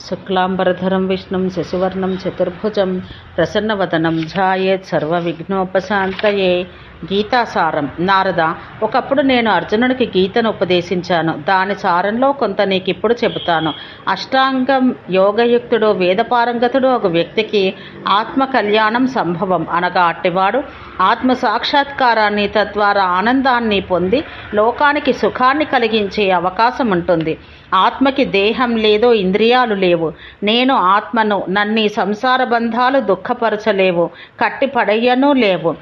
శుక్లాంబరధరం విష్ణుం శశివర్ణం చతుర్భుజం ప్రసన్నవదనం ధ్యాయేత్ సర్వవిఘ్నోపశాంతయే. గీతాసారం. నారద ఒకప్పుడు నేను అర్జునుడికి గీతను ఉపదేశించాను. దాని సారంలో కొంత నీకు ఇప్పుడు చెబుతాను. అష్టాంగం యోగయుక్తుడు వేదపారంగతుడు ఒక వ్యక్తికి ఆత్మ కళ్యాణం సంభవం అనగా అట్టివాడు. ఆత్మ సాక్షాత్కారాన్ని తద్వారా ఆనందాన్ని పొంది లోకానికి సుఖాన్ని కలిగించే అవకాశం ఉంటుంది ఆత్మకి దేహం లేదో ఇంద్రియాలు లేవు. నేను ఆత్మను నన్ని సంసార బంధాలు దుఃఖపరచలేవు. కట్టి పడయ్యను లేవు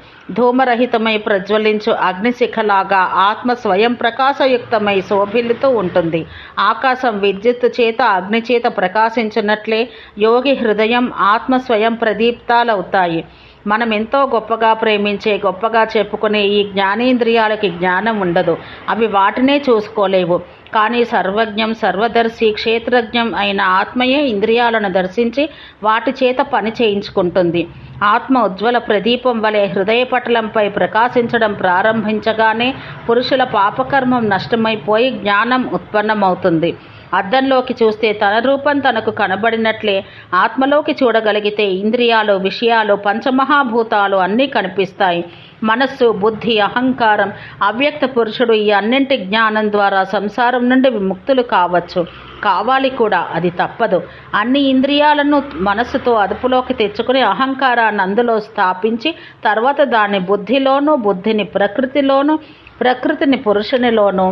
ధూమరహితమై ప్రజ్వలించు అగ్నిశిఖలాగా ఆత్మ స్వయం ప్రకాశయుక్తమై శోభిల్లుతూ ఉంటుంది. ఆకాశం విద్యుత్ చేత అగ్ని చేత ప్రకాశించినట్లే యోగి హృదయం ఆత్మ స్వయం ప్రదీప్తాలవుతాయి. మనం ఎంతో గొప్పగా ప్రేమించే గొప్పగా చెప్పుకునే ఈ జ్ఞానేంద్రియాలకి జ్ఞానం ఉండదు. అవి వాటినే చూసుకోలేవు. కానీ సర్వజ్ఞం సర్వదర్శి క్షేత్రజ్ఞం అయిన ఆత్మయే ఇంద్రియాలను దర్శించి వాటి చేత పని చేయించుకుంటుంది. ఆత్మ ఉజ్వల ప్రదీపం వలె హృదయపటలంపై ప్రకాశించడం ప్రారంభించగానే పురుషుల పాపకర్మం నష్టమైపోయి జ్ఞానం ఉత్పన్నమవుతుంది. అద్దంలోకి చూస్తే తన రూపం తనకు కనబడినట్లే ఆత్మలోకి చూడగలిగితే ఇంద్రియాలు విషయాలు పంచమహాభూతాలు అన్నీ కనిపిస్తాయి. మనస్సు బుద్ధి అహంకారం అవ్యక్త పురుషుడు ఈ అన్నింటి జ్ఞానం ద్వారా సంసారం నుండి విముక్తులు కావచ్చు. కావాలి కూడా అది తప్పదు. అన్ని ఇంద్రియాలను మనస్సుతో అదుపులోకి తెచ్చుకుని అహంకారాన్ని అందులో స్థాపించి తర్వాత దాన్ని బుద్ధిలోనూ బుద్ధిని ప్రకృతిలోనూ ప్రకృతిని పురుషునిలోనూ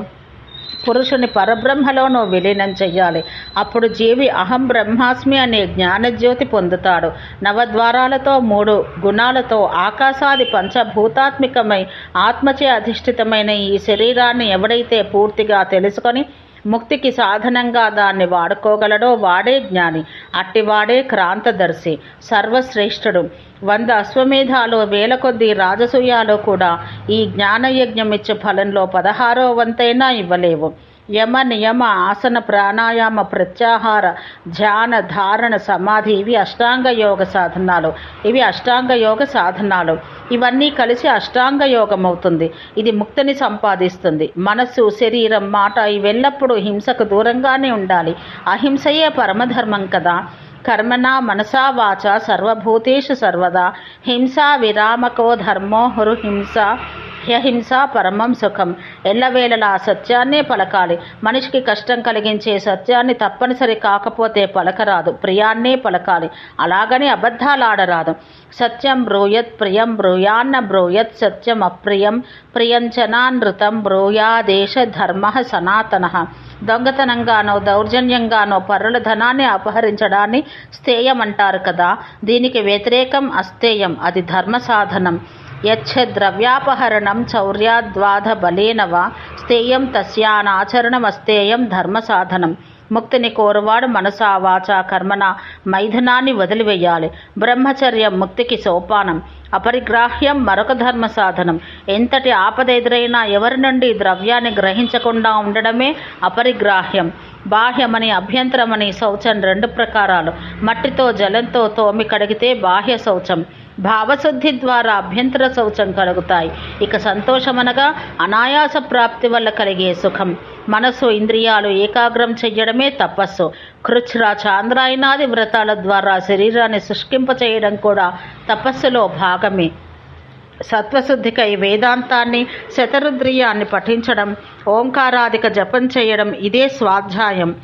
పురుషుని పరబ్రహ్మలోనూ విలీనం చెయ్యాలి. అప్పుడు జీవి అహం బ్రహ్మాస్మి అనే జ్ఞానజ్యోతి పొందుతాడు. నవద్వారాలతో మూడు గుణాలతో ఆకాశాది పంచభూతాత్మికమై ఆత్మచే అధిష్ఠితమైన ఈ శరీరాన్ని ఎవడైతే పూర్తిగా తెలుసుకొని ముక్తికి సాధనంగా దాన్ని వాడుకోగలడో వాడే జ్ఞాని అట్టివాడే క్రాంతదర్శి సర్వశ్రేష్ఠుడు. వంద అశ్వమేధాలు వేల కొద్ది రాజసూయాలు కూడా ఈ జ్ఞానయజ్ఞమిచ్చే ఫలంలో పదహారో వంతైనా ఇవ్వలేవు. యమ నియమ ఆసన ప్రాణాయామ ప్రత్యాహార ధ్యాన ధారణ సమాధి. ఇవి అష్టాంగ యోగ సాధనాలు. ఇవి అష్టాంగ యోగ సాధనాలు. ఇవన్నీ కలిసి అష్టాంగ యోగం అవుతుంది ఇది ముక్తిని సంపాదిస్తుంది. మనస్సు శరీరం మాట ఇవెల్లప్పుడూ హింసకు దూరంగానే ఉండాలి. అహింసయే పరమధర్మం కదా. కర్మణా మనసా వాచ సర్వభూతేషు సర్వదా. హింసా విరామకో ధర్మో హురు హింస హ్యహింస పరమం సుఖం. ఎల్లవేళలా సత్యాన్నే పలకాలి. మనిషికి కష్టం కలిగించే సత్యాన్ని తప్పనిసరి కాకపోతే పలకరాదు. ప్రియాన్నే పలకాలి. అలాగని అబద్ధాలాడరాదు. సత్యం బ్రూయత్ ప్రియం బ్రూయాన్న బ్రూయత్ సత్యం అప్రియం ప్రియంచనానృతం బ్రూయాదేశ ధర్మ సనాతన. దొంగతనంగానో దౌర్జన్యంగానో పరుల ధనాన్ని అపహరించడాన్ని స్థేయమంటారు కదా. దీనికి వ్యతిరేకం అస్థేయం. అది ధర్మ సాధనం. యచ్చ ద్రవ్యాపహరణం చౌర్యాద్వాధ బలేన వా స్థేయం తస్యానాచరణమస్తేయం ధర్మ సాధనం ముక్తిని కోరువాడు మనసా వాచ కర్మన మైథునాన్ని వదిలివేయాలి. బ్రహ్మచర్యం ముక్తికి సోపానం. అపరిగ్రాహ్యం మరొక ధర్మ సాధనం ఎంతటి ఆపద ఎదురైనా ఎవరి నుండి ద్రవ్యాన్ని గ్రహించకుండా ఉండడమే అపరిగ్రాహ్యం. బాహ్యమని అభ్యంతరమని శౌచం రెండు ప్రకారాలు. మట్టితో జలంతో తోమి కడిగితే బాహ్య శౌచం. భావశుద్ధి ద్వారా అభ్యంతర శౌచం కలుగుతాయి. ఇక సంతోషమనగా అనాయాస ప్రాప్తి వల్ల కలిగే సుఖం. మనసు ఇంద్రియాలు ఏకాగ్రం చెయ్యడమే తపస్సు. కృచ్ర చాంద్రాయనాది వ్రతాల ద్వారా శరీరాన్ని శుష్కింప చేయడం కూడా తపస్సులో భాగమే. సత్వశుద్ధికై వేదాంతాన్ని శతరుద్రియాన్ని పఠించడం ఓంకారాధిక జపం చేయడం ఇదే స్వాధ్యాయం.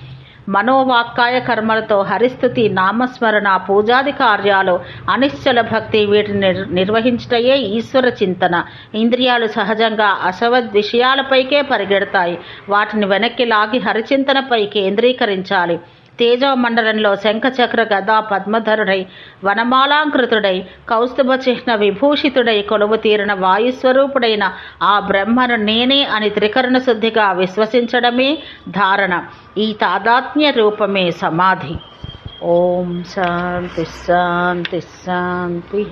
మనోవాక్కాయ కర్మలతో హరిస్థుతి నామస్మరణ పూజాది కార్యాలు అనిశ్చల భక్తి వీటిని నిర్వహించటయే ఈశ్వర చింతన. ఇంద్రియాలు సహజంగా అసవద్ విషయాలపైకే పరిగెడతాయి. వాటిని వెనక్కి లాగి హరిచింతనపై కేంద్రీకరించాలి. తేజోమండలంలో శంఖచక్ర గదా పద్మధరుడై వనమాలాంకృతుడై కౌస్తుభ చిహ్న విభూషితుడై కొలువు తీరిన వాయుస్వరూపుడైన ఆ బ్రహ్మను నేనే అని త్రికరణ శుద్ధిగా విశ్వసించడమే ధారణ. ఈ తాదాత్మ్య రూపమే సమాధి. ఓం శాంతి శాంతి శాంతి.